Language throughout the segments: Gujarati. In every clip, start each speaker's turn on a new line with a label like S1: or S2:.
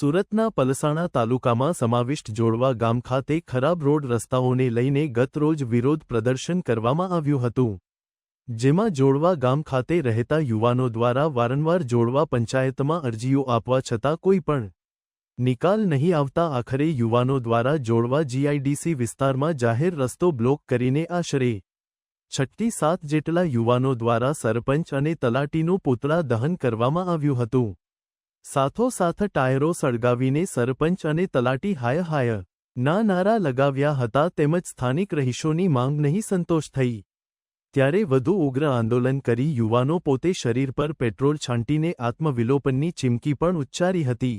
S1: સુરતના પલસાણા તાલુકામાં સમાવિષ્ટ જોડવા ગામ ખાતે ખરાબ રોડ રસ્તાઓને લઈને ગતરોજ વિરોધ પ્રદર્શન કરવામાં આવ્યું હતું. જેમાં જોડવા ગામ ખાતે રહેતા યુવાનો દ્વારા વારંવાર જોડવા પંચાયતમાં અરજીઓ આપવા છતાં કોઈ પણ નિકાલ નહીં આવતા આખરે યુવાનો દ્વારા જોડવા જીઆઈડીસી વિસ્તારમાં જાહેર રસ્તો બ્લોક કરીને આશરે છઠ્ઠી સાત જેટલા યુવાનો દ્વારા સરપંચ અને તલાટીનું પૂતળા દહન કરવામાં આવ્યું હતું. સાથોસાથ ટાયરો સળગાવીને સરપંચ અને તલાટી હાય હાય ના નારા લગાવ્યા હતા તેમજ સ્થાનિક રહીશોની માંગ નહીં સંતોષ થઈ. ત્યારે વધુ ઉગ્ર આંદોલન કરી યુવાનો પોતે શરીર પર પેટ્રોલ છાંટીને આત્મવિલોપનની ચીમકી પણ ઉચ્ચારી હતી.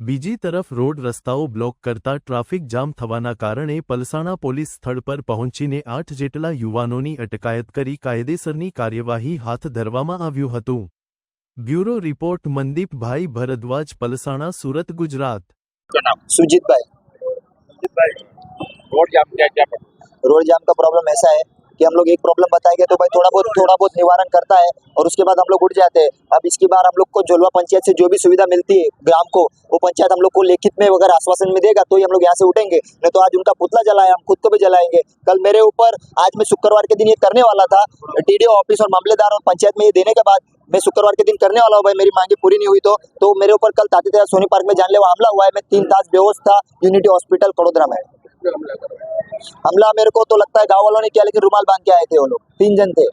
S1: બીજી તરફ રોડ રસ્તાઓ બ્લોક કરતા ટ્રાફિક જામ થવાના કારણે પલસાણા પોલીસ સ્થળ પર પહોંચીને આઠ જેટલા યુવાનોની અટકાયત કરી કાયદેસરની કાર્યવાહી હાથ ધરવામાં આવ્યું હતું. બ્યુરો રિપોર્ટ મનદીપભાઈ ભરદ્વાજ પલસાણા સુરત ગુજરાત
S2: का नाम
S3: सुजीत भाई
S2: भाई रोड जाम क्या क्या पड़ा
S3: रोड जाम का प्रॉब्लम ऐसा है कि हम लोग एक प्रॉब्लम बताएँगे तो भाई थोड़ा बहुत थोड़ा बहुत निवारण करता है और उसके बाद हम लोग उठ जाते हैं। अब इसकी बार हम लोग को झोलवा पंचायत से जो भी सुविधा मिलती है ग्राम को, वो पंचायत हम लोग को लिखित में अगर आश्वासन में देगा तो ही हम लोग यहाँ से उठेंगे। नहीं तो आज उनका पुतला जलाया, हम खुद को भी जलाएँगे। कल मेरे ऊपर, आज मैं शुक्रवार के दिन ये करने वाला था। टीडीओ ऑफ़िस और मामलेदार और पंचायत में ये देने के बाद मैं शुक्रवार के दिन करने वाला हूँ भाई, मेरी मांगे पूरी नहीं हुई। तो तो मेरे ऊपर कल ताती सोनी पार्क में जानलेवा हमला हुआ है। मैं तीन तास बेहोश था। यूनिटी हॉस्पिटल कड़ोदरा में
S2: हमला
S3: मेरे को तो लगता है गाँव वालों ने किया लेकिन रुमाल बाँध के आए थे वो लोग। तीन जन थे।